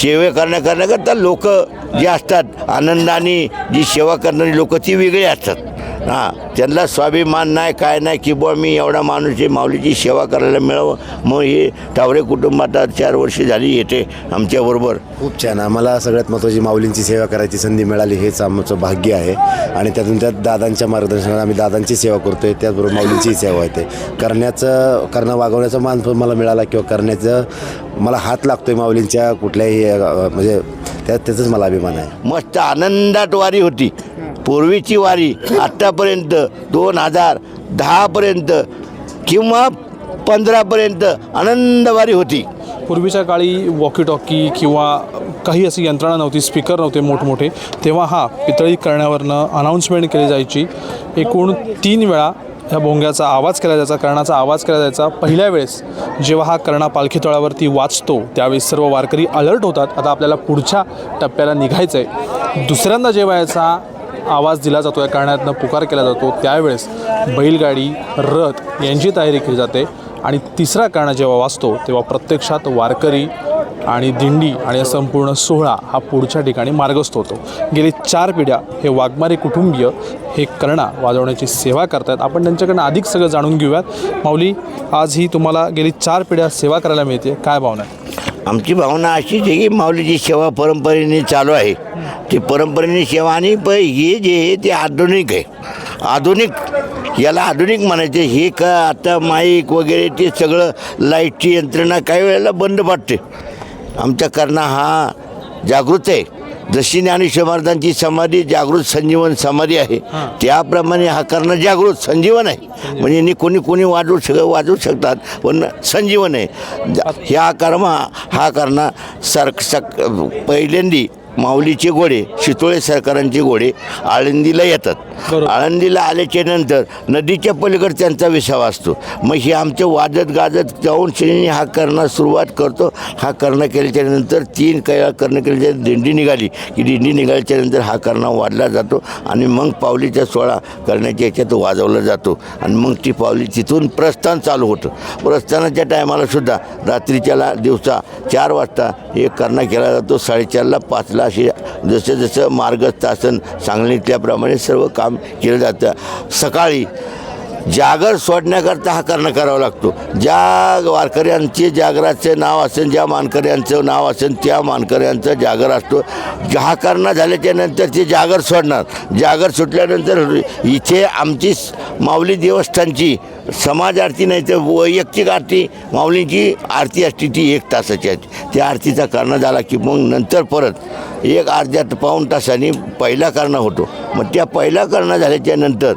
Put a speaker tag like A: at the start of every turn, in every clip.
A: सेवे करण्या करण्याकरता लोक जे असतात आनंदाने जी सेवा करणारी लोक ती वेगळी असतात. हां त्यांना स्वाभिमान नाही काय नाही की बुवा मी एवढा माणूस आहे माऊलीची सेवा करायला मिळावं मग हे टावरे कुटुंबात आज चार वर्ष झाली येते आमच्याबरोबर.
B: खूप छान. आम्हाला सगळ्यात महत्त्वाची माऊलींची सेवा करायची संधी मिळाली हेच आमचं भाग्य आहे. आणि त्यातून त्यात दादांच्या मार्गदर्शनात आम्ही दादांची सेवा करतोय त्याचबरोबर माऊलींची सेवा होते करण्याचं करणं वागवण्याचा मान पण मला मिळाला किंवा करण्याचं मला हात लागतोय माऊलींच्या कुठल्याही म्हणजे त्या त्याचाच मला अभिमान आहे.
A: मस्त आनंदात वारी होती. पूर्वीची वारी आत्तापर्यंत दोन हजार दहापर्यंत किंवा पंधरापर्यंत आनंदवारी होती.
C: पूर्वीच्या काळी वॉकी टॉकी किंवा काही अशी यंत्रणा नव्हती स्पीकर नव्हते मोठमोठे. तेव्हा हा पितळी करण्यावरनं अनाऊन्समेंट केली जायची. एकूण तीन वेळा ह्या भोंग्याचा आवाज केला जायचा कर्णाचा आवाज केला जायचा. पहिल्या वेळेस जेव्हा हा कर्णा पालखी तळावरती वाचतो त्यावेळेस सर्व वारकरी अलर्ट होतात. आता आपल्याला पुढच्या टप्प्याला निघायचं आहे दुसऱ्यांदा जेव्हा याचा आवाज दिला जातो या कारणातनं पुकार केला जातो. त्यावेळेस बैलगाडी रथ यांची तयारी केली जाते. आणि तिसरा कारणा जेव्हा वाचतो तेव्हा प्रत्यक्षात वारकरी आणि दिंडी आणि संपूर्ण सोहळा हा पुढच्या ठिकाणी मार्गस्थ होतो. गेली चार पिढ्या हे वाघमारे कुटुंबीय हे कर्णा वाजवण्याची सेवा करतात आपण त्यांच्याकडनं अधिक सगळं जाणून घेऊयात. माऊली आज ही तुम्हाला गेली चार पिढ्या सेवा करायला मिळते. काय भावना आहे
A: आमची भावना अशीच आहे की माऊलीची सेवा परंपरेने चालू आहे. ती परंपरेने सेवा आणि प हे जे आहे ते आधुनिक आहे. आधुनिक याला आधुनिक म्हणायचे. हे का आता माईक वगैरे ते सगळं लाईटची यंत्रणा काही वेळेला बंद पडते. आमचा करणा हा जागृत आहे. जशी ज्ञानेश्वर महाराजांची समाधी जागृत संजीवन समाधी आहे त्याप्रमाणे हा करणं जागृत संजीवन आहे. म्हणजे नि कोणी कोणी वाजवू शक वाजवू शकतात पण संजीवन आहे. ह्या कर्म हा करणं सर सक पहिल्यांदी माऊलीचे घोडे शितोळे सरकारांचे घोडे आळंदीला येतात. आळंदीला आल्याच्यानंतर नदीच्या पलीकडे त्यांचा विसावा असतो. मग हे आमचं वाजत गाजत जाऊन श्रेणी हा करणं सुरुवात करतो. हा करणं केल्याच्यानंतर तीन कैळा करणं केल्याच्या दिंडी निघाली की दिंडी निघाल्याच्या नंतर हा करणं वाजला जातो आणि मग पावलीचा सोहळा करण्याच्या याच्यात वाजवला जातो. आणि मग ती पावली तिथून प्रस्थान चालू होतं. प्रस्थानाच्या टायमाला सुद्धा रात्रीच्याला दिवसा चार वाजता हे करणं केला जातो. साडेचारला पाचला असे जसं जसं मार्गस्थ आसन सांगलीतल्याप्रमाणे सर्व काम केलं जातं. सकाळी जागर सोडण्याकरता हा करणं करावा लागतो. ज्या वारकऱ्यांचे जागराचं नाव असेल ज्या मानकऱ्यांचं नाव असेल त्या मानकऱ्यांचा जागर असतो. हा करणं झाल्याच्यानंतर ते जागर सोडणार. जागर सुटल्यानंतर इथे आमची माऊली देवस्थानची समाज आरती नाही तर वैयक्तिक आरती माऊलींची आरती असते ती एक तासाची असते त्या आरतीचा करणं झाला की मग नंतर परत एक अर्ध्या पाऊण तासाने पहिला कारणं होतो. मग त्या पहिला कारणं झाल्याच्यानंतर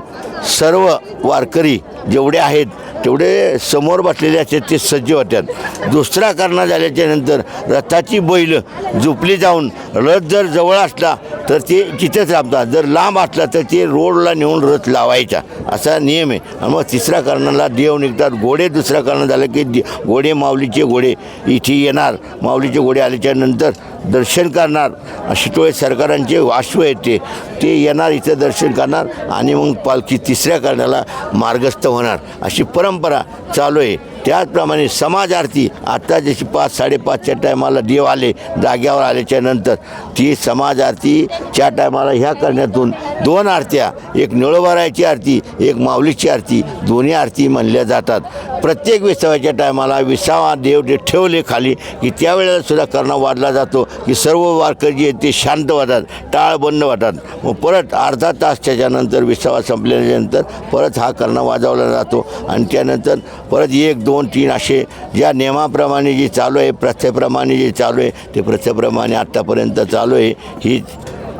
A: सर्व वारकरी जेवढे आहेत तेवढे समोर बसलेले असतात ते सज्ज होतात दुसरा करणं झाल्याच्यानंतर रथाची बैल झोपली जाऊन रथ जर जवळ असला तर ते तिथेच राबतात जर लांब असला तर ते रोडला नेऊन रथ लावायचा. असा नियम आहे. आणि मग तिसऱ्या कारणाला देव निघतात घोडे दुसऱ्या कारण झालं की घोडे माऊलीचे घोडे इथे येणार. माऊलीचे घोडे आल्याच्यानंतर दर्शन करणार. अशी तो सरकारांचे अश्व येते ते. ते येणार इथं दर्शन करणार आणि मग पालखी तिसऱ्या कारणाला मार्गस्थ होणार. अशी परंपरा चालू आहे. त्याचप्रमाणे समाज आरती आत्ता जशी पाच साडेपाचच्या टायमाला देव आले जाग्यावर आल्याच्यानंतर ती समाज आरतीच्या टायमाला ह्या करण्यातून दोन आरत्या एक निळोबारायची आरती एक माऊलीची आरती दोन्ही आरती म्हणल्या जातात. प्रत्येक विसाव्याच्या टायमाला विसावा देव जे ठेवले खाली की त्यावेळेला सुद्धा कर्ण वाढला जातो की सर्व वारकरी जे आहेत ते शांत वाटतात टाळबंद वाटतात. मग परत अर्धा तास त्याच्यानंतर विसावा संपल्यानंतर परत हा कर्ण वाजवला जातो आणि त्यानंतर परत एक दोन तीन असे ज्या नियमाप्रमाणे जे चालू आहे प्रथेप्रमाणे जे चालू आहे ते प्रथेप्रमाणे आत्तापर्यंत चालू आहे ही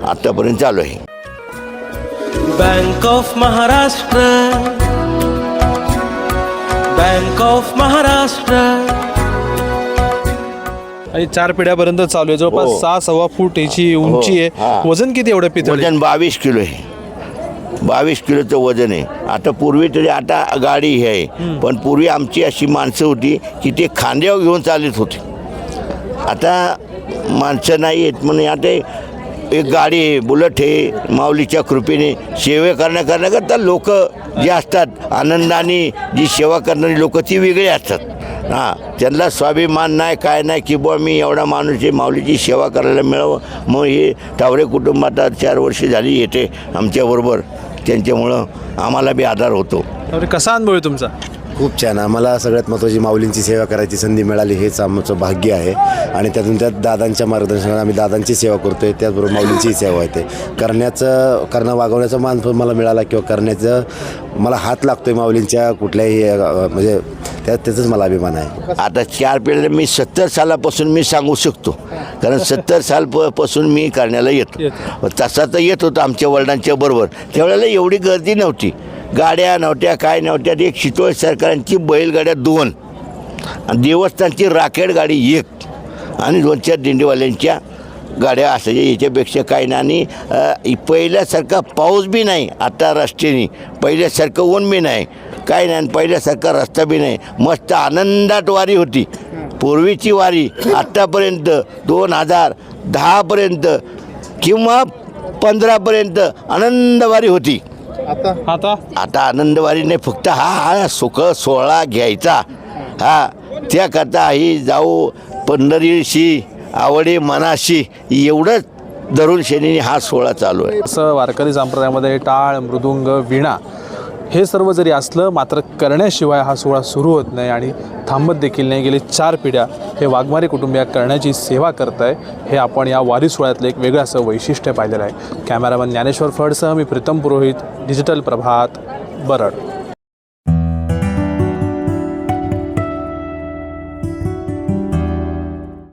A: आत्तापर्यंत चालू आहे.
D: Bank of Maharashtra bank of Maharashtra
C: आणि चार पिढ्यापर्यंत चालू आहे. जवळपास
A: हो.
C: सहा सव्वा फूट याची उंची
A: हा.
C: आहे वजन किती एवढं पितळ?
A: वजन बावीस किलो आहे. बावीस किलोचं वजन आहे. आता पूर्वी तरी आता गाडी ही आहे. पण पूर्वी आमची अशी माणसं होती की ते खांद्यावर घेऊन चालत होती. आता माणसं नाही आहेत म्हणून आता एक गाडी आहे बुलट आहे माऊलीच्या कृपेने सेवे करण्या करण्याकरता लोक जे असतात आनंदाने जी सेवा करणारी लोक ती वेगळी असतात. हां त्यांना स्वाभिमान नाही काय नाही की बुवा मी एवढा माणूस आहे माऊलीची सेवा करायला मिळावं. मग हे टावरे कुटुंबात चार वर्ष झाली येते आमच्याबरोबर. त्यांच्यामुळं आम्हाला बी आधार होतो.
C: तर कसा अनुभव आहे तुमचा?
B: खूप छान. आम्हाला सगळ्यात महत्त्वाची माऊलींची सेवा करायची संधी मिळाली हेच आमचं भाग्य आहे. आणि त्यातून त्यात दादांच्या मार्गदर्शनात आम्ही दादांची सेवा करतो आहे त्याचबरोबर माऊलींचीही सेवा आहे ते करण्याचं करणं वागवण्याचा मान पण मला मिळाला किंवा करण्याचं मला हात लागतो आहे माऊलींच्या कुठल्याही अ, म्हणजे त्यात त्याचाच मला अभिमान आहे.
A: आता चार पिढ्या मी सत्तर सालापासून मी सांगू शकतो. कारण सत्तर साल पासून मी करण्याला येतो. तसा तर येत होतो आमच्या वडिलांच्या बरोबर. त्यावेळेला एवढी गर्दी नव्हती. गाड्या नव्हत्या काय नव्हत्या एक शितोळ सरकारांची बैलगाड्या दोन. आणि देवस्थानची राखेड गाडी एक. आणि दोन चार दिंडीवाल्यांच्या गाड्या असायच्या. याच्यापेक्षा काही नाही आणि पहिल्यासारखा पाऊस बी नाही. आता रस्त्याने पहिल्यासारखं ऊन बी नाही. काय नाही आणि पहिल्यासारखा रस्ता बी नाही. मस्त आनंदात वारी होती. पूर्वीची वारी आत्तापर्यंत दोन हजार दहापर्यंत किंवा पंधरापर्यंत आनंदवारी होती.
C: आता?
A: आता? आनंदवारी नाही फक्त हा हा सुख सोहळा घ्यायचा. हा त्याकरता ही जाऊ पंढरीशी आवडी मनाशी एवढंच धरून शनीने हा सोहळा चालू आहे.
C: असं वारकरी संप्रदायामध्ये टाळ मृदुंग विणा हे सर्व जरी असलं मात्र करण्याशिवाय हा सोहळा सुरू होत नाही आणि थांबत देखील नाही. गेले चार पिढ्या हे वाघमारे कुटुंबिया करण्याची सेवा करत आहे हे आपण या वारी सोहळ्यातलं एक वेगळं असं वैशिष्ट्य पाहिलेलं आहे. कॅमेरामन ज्ञानेश्वर फडसह मी प्रीतम पुरोहित डिजिटल प्रभात बरड.